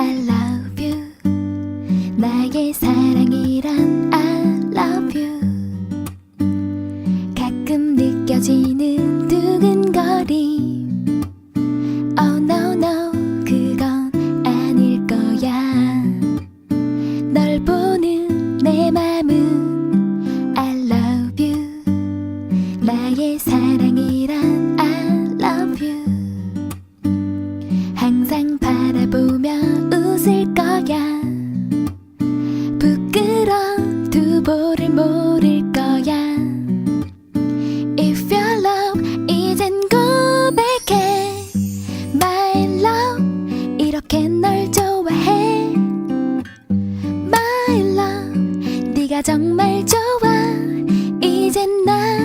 I love you 나의 사랑이란 I love you 가끔 느껴지는 두보를 모를 거야. If your love 이젠 고백해 My love 이렇게 널 좋아해. My love 네가 정말 좋아. 이젠 나